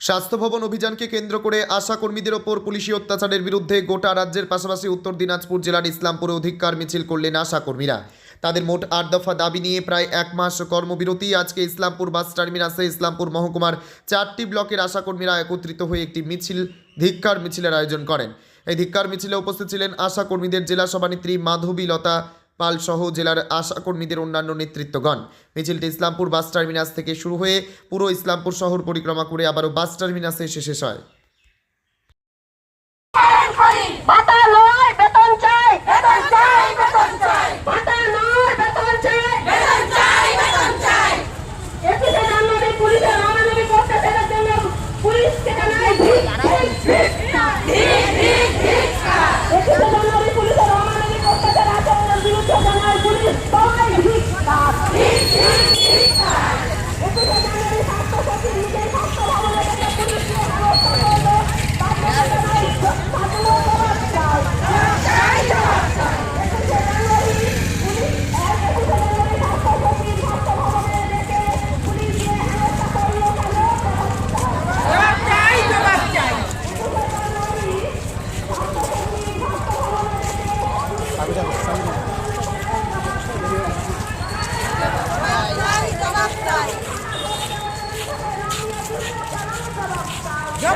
স্বাস্থ্য ভবন অভিযানকে কেন্দ্র করে আশা কর্মীদের ওপর পুলিশি অত্যাচারের বিরুদ্ধে গোটা রাজ্যের পাশাপাশি উত্তর দিনাজপুর জেলার ইসলামপুরে অধিকার মিছিল করলেন আশা কর্মীরা তাদের মোট আট দফা দাবি নিয়ে প্রায় এক মাস কর্মবিরতি আজকে ইসলামপুর বাস টার্মিনাসে ইসলামপুর মহকুমার চারটি ব্লকের আশা কর্মীরা একত্রিত হয়ে একটি মিছিল, ধিক্কার মিছিলের আয়োজন করেন। এই ধিক্কার মিছিলে উপস্থিত ছিলেন আশা কর্মীদের জেলা সভানেত্রী মাধবী লতা পাল সহ জেলার আশাকর্মীদের অন্যান্য নেতৃত্বগণ। মিছিলটি ইসলামপুর বাস টার্মিনাস থেকে শুরু হয়ে পুরো ইসলামপুর শহর পরিক্রমা করে আবারও বাস টার্মিনাসে এসে শেষ হয়। জানাই six, সবাই six, six, six, ভিক একুশে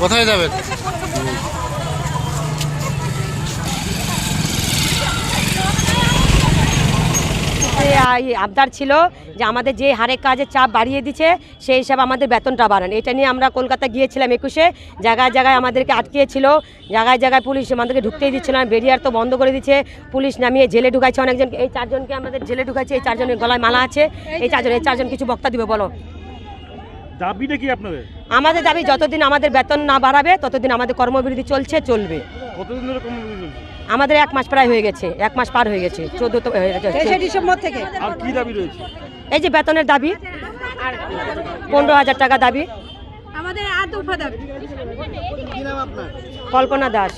কোথায় যাবেন? আবদার ছিল যে আমাদের যে হারে কাজের চাপ বাড়িয়ে দিচ্ছে, সেই হিসাবে আমাদের বেতনটা বাড়ান। এটা নিয়ে আমরা কলকাতা গিয়েছিলাম একুশে, জায়গায় জায়গায় আমাদেরকে আটকিয়েছিল, জায়গায় জায়গায় পুলিশ আমাদেরকে ঢুকতেই দিচ্ছিল না, বেরিয়ার তো বন্ধ করে দিচ্ছে, পুলিশ নামিয়ে জেলে ঢুকাইছে অনেকজনকে এই চারজনকে আমাদের জেলে ঢুকাইছে, এই চারজনের গলায় মালা আছে, এই চারজন এই চারজন কিছু বক্তা দিবে, বলো। দাবিটা কি আপনাদের? আমাদের দাবি যতদিন আমাদের বেতন না বাড়াবে ততদিন আমাদের কর্মবিরতি চলছে চলবে। কতদিন ধরে কর্মবিরতি চলছে? আমাদের এক মাস প্রায় হয়ে গেছে এক মাস পার হয়ে গেছে চোদ্দ ডিসেম্বর থেকে। আর কি দাবি রয়েছে? এই যে বেতনের দাবি আর পনেরো হাজার টাকা দাবি। আমাদের আর দফা দাবি। কল্পনা দাস।